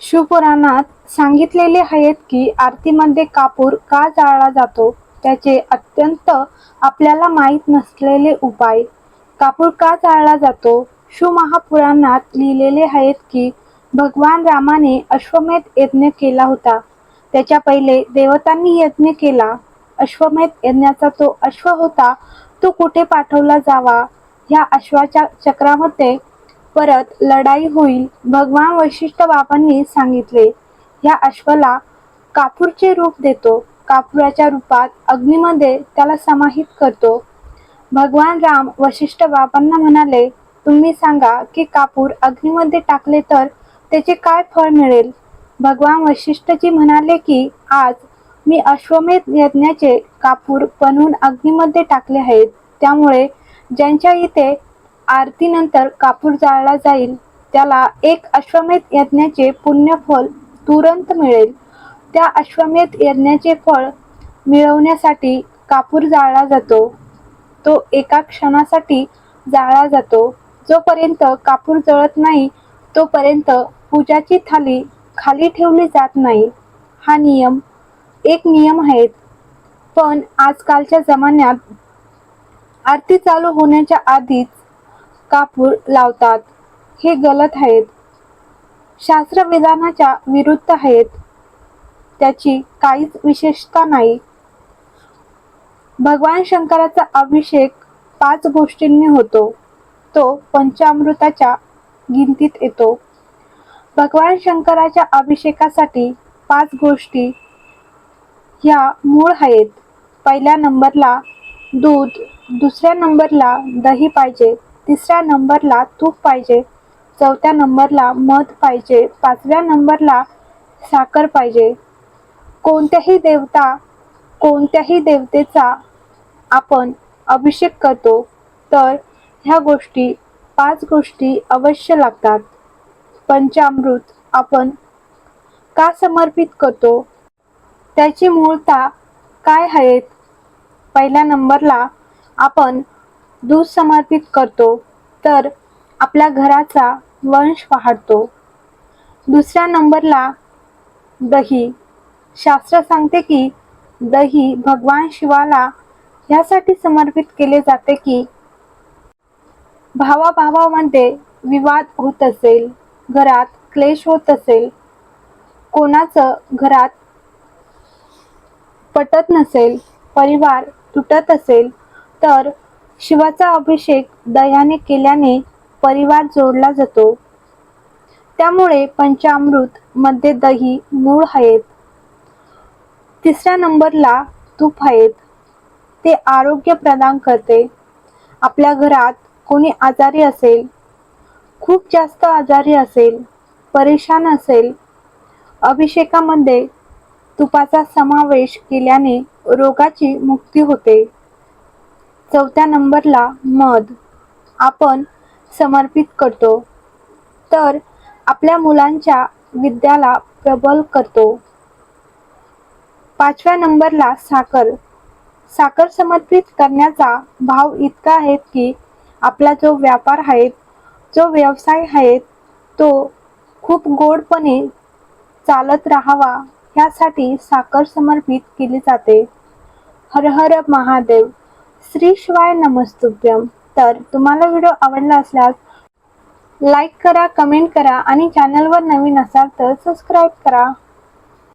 शिवपुराणात सांगितलेले आहेत की आरतीमध्ये कापूर का जाळला जातो त्याचे अत्यंत आपल्याला माहीत नसलेले उपाय. कापूर का जाळला जातो? शिवमहापुराणात लिहिलेले आहेत की भगवान रामाने अश्वमेध यज्ञ केला होता. त्याच्या पहिले देवतांनी यज्ञ केला. अश्वमेध यज्ञाचा तो अश्व होता. तो कुठे पाठवला जावा? ह्या अश्वाच्या चक्रामध्ये परत लढाई होईल. भगवान वशिष्ठ बाबांनी सांगितले ह्या अश्वाला कापूरचे रूप देतो. कापुराच्या रूपात अग्नीमध्ये त्याला समाहित करतो. भगवान राम वशिष्ठ बाबांना म्हणाले तुम्ही सांगा की कापूर अग्नीमध्ये टाकले तर त्याचे काय फळ मिळेल? भगवान वशिष्ठजी म्हणाले की आज मी अश्वमेध यज्ञाचे कापूर बनवून अग्नीमध्ये टाकले आहेत. त्यामुळे ज्यांच्या इथे आरतीनंतर कापूर जाळला जाईल. त्याला एक अश्वमेध यज्ञाचे पुण्यफल तुरंत मिळेल. त्या अश्वमेध यज्ञाचे फळ मिळवण्यासाठी कापूर जाळला जातो. तो एका क्षणासाठी जाळला जातो. जोपर्यंत कापूर जळत नाही तोपर्यंत पूजाची थाली खाली ठेवली जात नाही. हा नियम एक नियम आहेत. पण आजकालच्या जमान्यात आरती चालू होण्याच्या आधीच कापूर लावतात. हे गलत आहेत. शास्त्र विधानाच्या विरुद्ध आहेत. त्याची काहीच विशेषता नाही. भगवान शंकराचा अभिषेक पाच गोष्टींनी होतो. तो पंचामृताच्या गिनतीत येतो. भगवान शंकराच्या अभिषेकासाठी पाच गोष्टी ह्या मूळ आहेत. पहिल्या नंबरला दूध दुसऱ्या नंबरला दही पाहिजे. तिसऱ्या नंबरला तूप पाहिजे. चौथ्या नंबरला मध पाहिजे. पाचव्या नंबरला साखर पाहिजे. कोणत्याही देवता कोणत्याही देवतेचा आपण अभिषेक करतो तर ह्या गोष्टी पाच गोष्टी अवश्य लागतात. पंचामृत आपण का समर्पित करतो? त्याची मूळता काय आहेत? पहिल्या नंबरला आपण दूध समर्पित करतो तर आपल्या घराचा वंश वाढतो. दुसऱ्या नंबरला दही. शास्त्र सांगते की दही भगवान शिवाला यासाठी समर्पित केले जाते की भावाभावामध्ये विवाद होत असेल घरात क्लेश होत असेल कोणाचं घरात पटत नसेल परिवार तुटत असेल तर शिवाचा अभिषेक दह्याने केल्याने परिवार जोडला जातो. त्यामुळे पंचामृत मध्ये दही मूळ आहेत. तिसऱ्या नंबरला तूप आहेत. ते आरोग्य प्रदान करते. आपल्या घरात कोणी आजारी असेल खूप जास्त आजारी असेल परेशान असेल अभिषेकामध्ये तुपाचा समावेश केल्याने रोगाची मुक्ती होते. चौथ्या नंबरला मध आपण समर्पित करतो. तर आपल्या मुलांच्या विद्याला प्रबल करतो. पाचव्या नंबरला साखर. साखर समर्पित करण्याचा भाव इतका आहे की आपला जो व्यापार आहे जो व्यवसाय आहे तो खूप गोडपणे चालत राहावा ह्यासाठी साखर समर्पित केली जाते. हर हर महादेव. श्री शिवाय नमस्तुभ्यम. तर तुम्हाला व्हिडिओ आवडला असल्यास लाईक करा कमेंट करा आणि चॅनलवर नवीन असाल तर सबस्क्राईब करा.